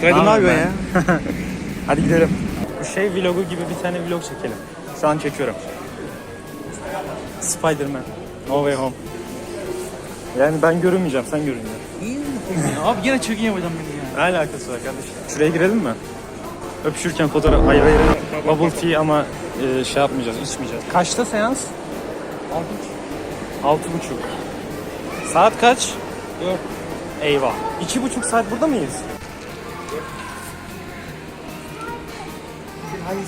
Kaydı ne yapıyorsun ya? Hadi gidelim. Bu şey vlogu gibi bir tane vlog çekelim. Şu an çekiyorum. Spider-Man. No Way Home. Yani ben görünmeyeceğim, sen görüneceksin. Abi yine çirkin yapacağım beni ya. Ne alakası var kardeşim? Şuraya girelim mi? Öpüşürken fotoğraf... Hayır hayır. Bubble tea ama e, şey yapmayacağız, içmeyeceğiz. Kaçta seans? Altı buçuk. Saat kaç? Dört. Eyvah. İki buçuk saat burada mıyız? Benim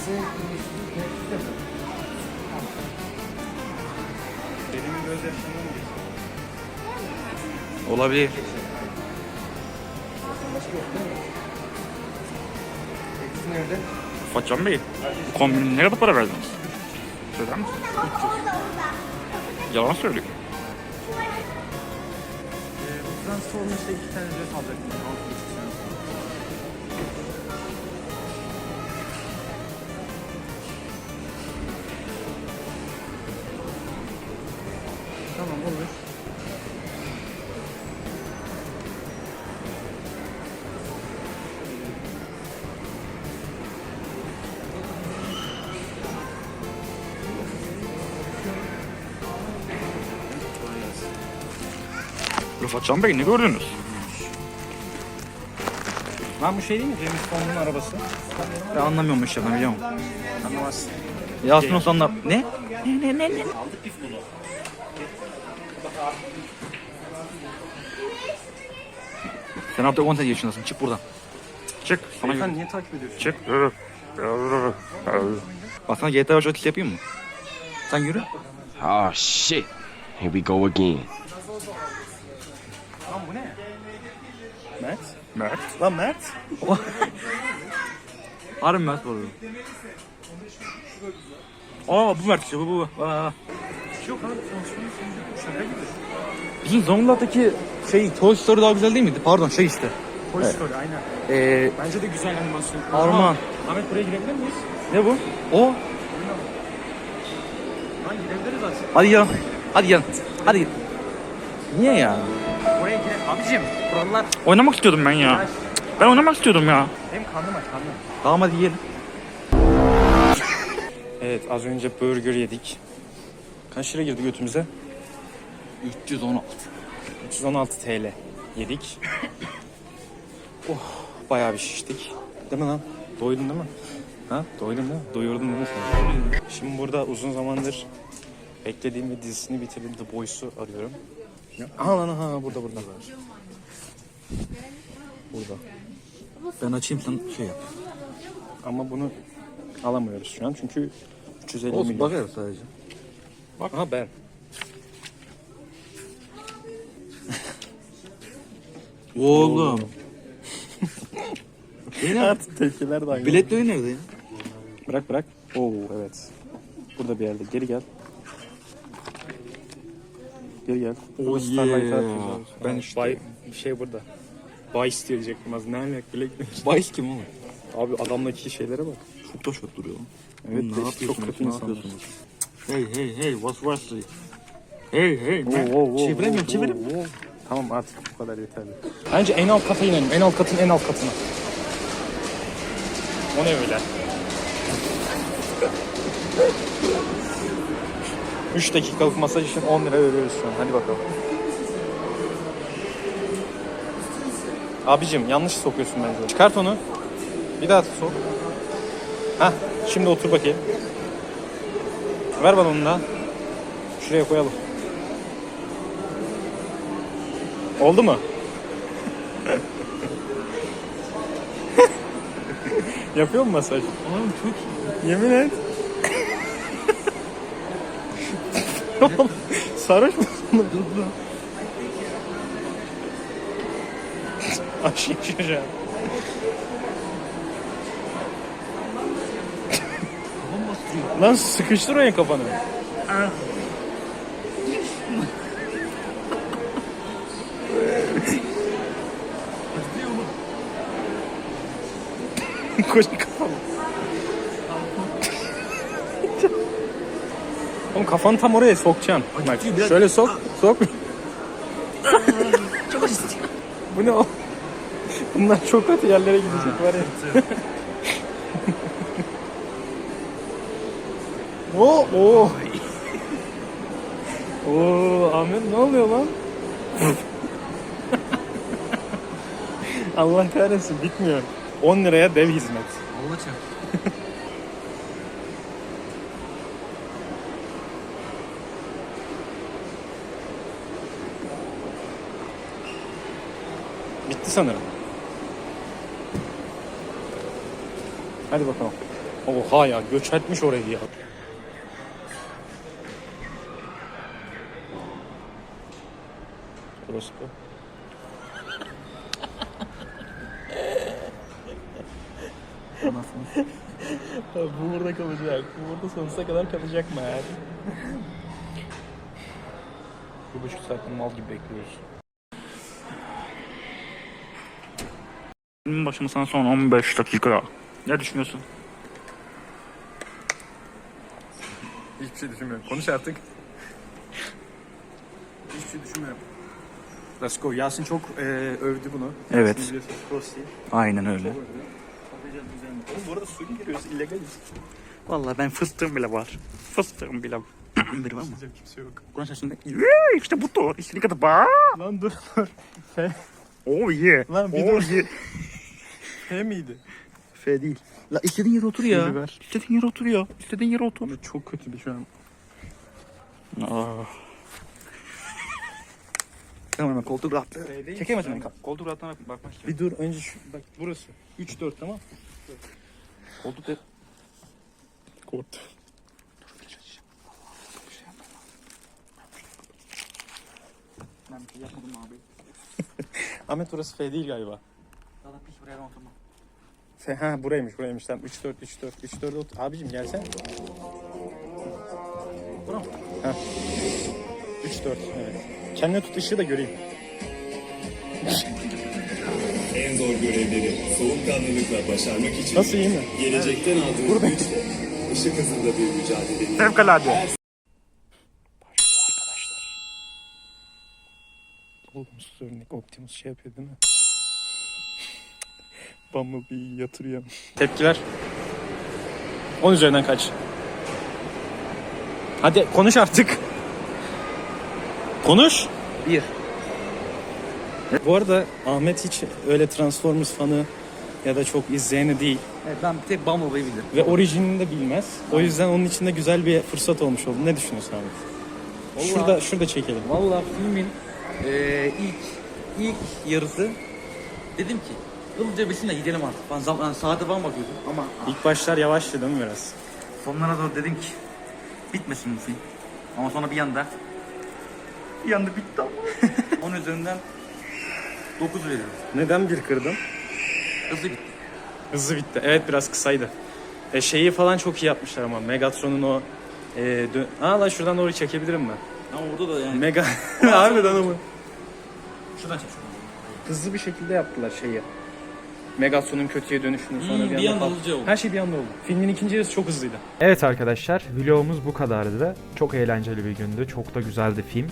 gözyaşlarım Olabilir. Fatcan Bey, bu kombinin ne kadar para verdiniz? Söyler misin? Yalan söylüyor. Transformers'ta işte iki tane dress alacaktım. Tamam olur. Rıfatcan Bey ne gördünüz? Lan bu şey değil mi? James Bond'un arabası. Ben anlamıyorum işte ben biliyorum. Anlamazsın. Yasin olsa anlar. Ne? Ne ne ne ne? Sen artık 18 yaşındasın. Çık buradan. Çık. Sana Sen niye takip ediyorsun? Çık. Bak sana GTA 5 atış yapayım mı? Sen yürü. Oh shit. Here we go again. Lan bu ne? Mert? Mert. Lan Mert? Harbi Mert bu arada. Aa bu Mert işte bu bu. Aa. Yok abi Transformers şaka gibi. Bizim Zonguldak'taki şey Toy Story daha güzel değil miydi? Pardon şey işte. Toy Story aynen. Ee, Bence de güzel animasyon. Arman. Aha, Ahmet buraya girebilir miyiz? ne bu? O. Lan girebiliriz aslında. Hadi yan. Hadi yan. Hadi git. Niye ya? Oraya gire. Abicim kurallar. Oynamak istiyordum ben ya. Ben oynamak istiyordum ya. Benim karnım aç karnım. Tamam hadi yiyelim. Evet az önce burger yedik. Kaç lira girdi götümüze? 316. 316 TL yedik. oh bayağı bir şiştik. Değil mi lan? Doydun değil mi? Ha? Doydun değil mi? Doyurdun değil mi? Şimdi burada uzun zamandır beklediğim ve dizisini bitirdiğim The Boys'u arıyorum. Aha lan aha burada burada. Burada. Ben açayım sen şey yap. Ama bunu alamıyoruz şu an çünkü 350 Olsun milyon. bakarız sadece. Bak. Aha ben. Oğlum. Yine Artık tepkiler de aynı. biletleri nerede ya? Bırak bırak. Oo evet. Burada bir yerde. Geri gel. Geri gel. Oh Starlight yeah. atlayacağız. Ben Ha, işte- Bay, bir şey burada. Bay diyecektim az. Ne alak bile Bayis kim oğlum? Abi adamdaki şeylere bak. Çok da şok duruyor lan. Evet, Oğlum, de ne işte yapıyorsunuz? çok kötü insanlar. yapıyorsunuz? Hey hey hey what's Wesley? Hey hey. Oo, oo, oo, Çeviremiyorum oo, çeviremiyorum. oo. Tamam artık bu kadar yeterli. Bence en alt kata inelim. En alt katın en alt katına. O ne öyle? 3 dakikalık masaj için 10 lira veriyoruz şu an. Hadi bakalım. Abicim yanlış sokuyorsun bence. Çıkart onu. Bir daha sok. Hah şimdi otur bakayım. Ver balonu da. Şuraya koyalım. Oldu mu? Yapıyor mu masaj? Oğlum çok iyi. Yemin et. Oğlum, Sarhoş musun? Dur dur. Aşık şu Lan sıkıştır oraya kafanı. Koca kafam. Oğlum kafanı tam oraya sokacaksın. Bak şöyle sok, sok. Bu ne o? Bu Bunlar çok kötü yerlere gidecek var ya. Oo, oo. Oo, Ahmet ne oluyor lan? Allah kahretsin bitmiyor. 10 liraya dev hizmet. Allah çarpsın. Bitti sanırım. Hadi bakalım. Oha ya göç etmiş orayı ya. Burası bu. bu burada kalacak. Bu burada sonsuza kadar kalacak mı yani? Bir buçuk saatten mal gibi bekliyoruz. Benim başımızdan son 15 dakika. Ne düşünüyorsun? Hiçbir şey düşünmüyorum. Konuş artık. Hiçbir şey düşünmüyorum. Go. Yasin çok e, övdü bunu. Evet. Yasin biliyorsunuz. Aynen öyle. Oğlum bu arada suya giriyoruz. illegaliz. Vallahi ben fıstığım bile var. Fıstığım bile var. Biri var mı? Bizim kimse yok. Kur'an sesinde. Yeee işte budur. İstediğin kadar bak. Lan dur dur. F, Oh yeah. Lan bir oh dur. yeah. F miydi? F değil. La istediğin yere otur ya. Şimdi ver. İstediğin yere otur ya. İstediğin yere otur. Ama çok kötü bir şu an. Aa. Tamam hemen koltuk rahatlığı. F değil. Çekemezsin beni. Koltuk rahatlığına bak- bakmak. Bir dur önce şu bak burası. 3 4 tamam. Koltuk de... Korktu. Ben bir şey yapmadım abi. Ahmet burası F değil galiba. Daha da piç buraya ben oturmam. F ha buraymış buraymış tamam 3 4 3 4 3 4 otur. Abicim gelsene. Bura mı? 3 4 evet. Kendine tut ışığı da göreyim. En zor görevleri soğukkanlılıkla başarmak için Nasıl iyi mi? gelecekten aldığınız güçle ışık hızında bir mücadelenin Fevkalade. Oğlum sus örnek Optimus şey yapıyor değil mi? Bumblebee'yi yatırıyor. Tepkiler. 10 üzerinden kaç? Hadi konuş artık. Konuş. Bir. Bu arada Ahmet hiç öyle Transformers fanı ya da çok izleyeni değil. Evet, ben bir tek Bumblebee'yi bilirim. Ve orijinini de bilmez. O yüzden onun için de güzel bir fırsat olmuş oldu. Ne düşünüyorsun Ahmet? Şurada, şurada çekelim. Valla filmin eee ilk ilk yarısı dedim ki hızlıca bitsin de gidelim artık. Ben zaman, saate falan bakıyordum ama İlk başlar yavaştı değil mi biraz? sonlara doğru dedim ki bitmesin bu film. Ama sonra bir yanda bir yanda bitti ama. Onun üzerinden 9 veriyorum. Neden bir kırdım? Hızlı bitti. Hızlı bitti. Evet biraz kısaydı. E, şeyi falan çok iyi yapmışlar ama. Megatron'un o... E, dö- Aa lan şuradan doğru çekebilirim ben. Ama orada da yani Mega... Harbiden ama. şuradan çek şuradan. Hızlı bir şekilde yaptılar şeyi. Megatron'un kötüye dönüşünü sonra Hmm, bir, bir anda anda falan- hızlıca oldu. Her şey bir anda oldu. Filmin ikinci yarısı çok hızlıydı. Evet arkadaşlar vlogumuz bu kadardı. Çok eğlenceli bir gündü. Çok da güzeldi film.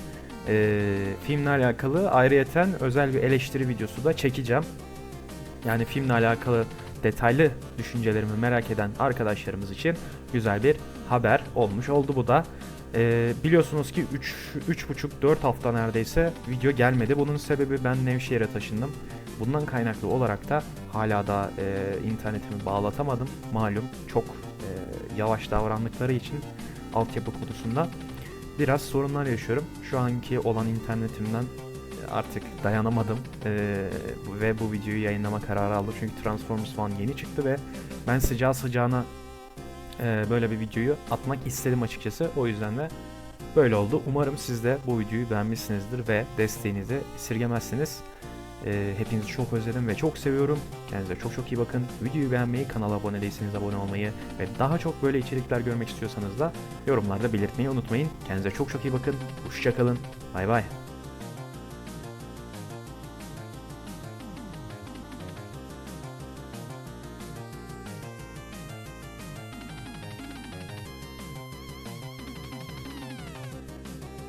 Ee, filmle alakalı ayrıyeten özel bir eleştiri videosu da çekeceğim. Yani filmle alakalı detaylı düşüncelerimi merak eden arkadaşlarımız için güzel bir haber olmuş oldu bu da. Ee, biliyorsunuz ki 3 3,5-4 hafta neredeyse video gelmedi. Bunun sebebi ben Nevşehir'e taşındım. Bundan kaynaklı olarak da hala da e, internetimi bağlatamadım. Malum çok e, yavaş davrandıkları için altyapı konusunda biraz sorunlar yaşıyorum. Şu anki olan internetimden e, artık dayanamadım e, ve bu videoyu yayınlama kararı aldım. Çünkü Transformers One yeni çıktı ve ben sıcağı sıcağına e, böyle bir videoyu atmak istedim açıkçası. O yüzden de böyle oldu. Umarım siz de bu videoyu beğenmişsinizdir ve desteğinizi esirgemezsiniz. E, hepinizi çok özledim ve çok seviyorum. Kendinize çok çok iyi bakın. Videoyu beğenmeyi, kanala abone değilseniz abone olmayı ve daha çok böyle içerikler görmek istiyorsanız da yorumlarda belirtmeyi unutmayın. Kendinize çok çok iyi bakın. Hoşçakalın. Bay bay.